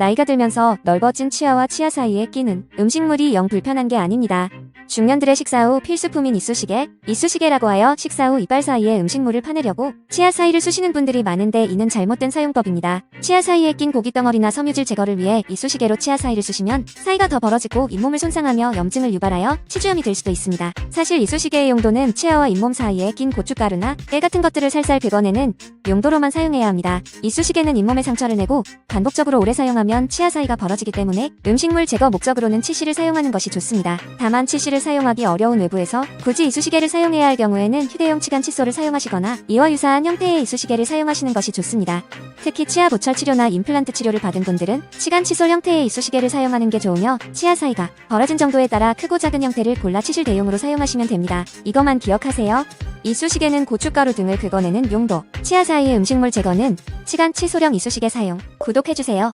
나이가 들면서 넓어진 치아와 치아 사이에 끼는 음식물이 영 불편한 게 아닙니다. 중년들의 식사 후 필수품인 이쑤시개, 이쑤시개라고 하여 식사 후 이빨 사이에 음식물을 파내려고 치아 사이를 쑤시는 분들이 많은데 이는 잘못된 사용법입니다. 치아 사이에 낀 고기 덩어리나 섬유질 제거를 위해 이쑤시개로 치아 사이를 쑤시면 사이가 더 벌어지고 잇몸을 손상하며 염증을 유발하여 치주염이 될 수도 있습니다. 사실 이쑤시개의 용도는 치아와 잇몸 사이에 낀 고춧가루나 깨 같은 것들을 살살 긁어내는 용도로만 사용해야 합니다. 이쑤시개는 잇몸에 상처를 내고 반복적으로 오래 사용하면 치아 사이가 벌어지기 때문에 음식물 제거 목적으로는 치실을 사용하는 것이 좋습니다. 다만 치실을 사용하기 어려운 외부에서 굳이 이쑤시개를 사용해야 할 경우에는 휴대용 치간 칫솔을 사용하시거나 이와 유사한 형태의 이쑤시개를 사용하시는 것이 좋습니다. 특히 치아 보철 치료나 임플란트 치료를 받은 분들은 치간 칫솔 형태의 이쑤시개를 사용하는 게 좋으며 치아 사이가 벌어진 정도에 따라 크고 작은 형태를 골라 치실 대용으로 사용하시면 됩니다. 이것만 기억하세요. 이쑤시개는 고춧가루 등을 긁어내는 용도, 치아 사이의 음식물 제거는 치간 칫솔형 이쑤시개 사용. 구독해주세요.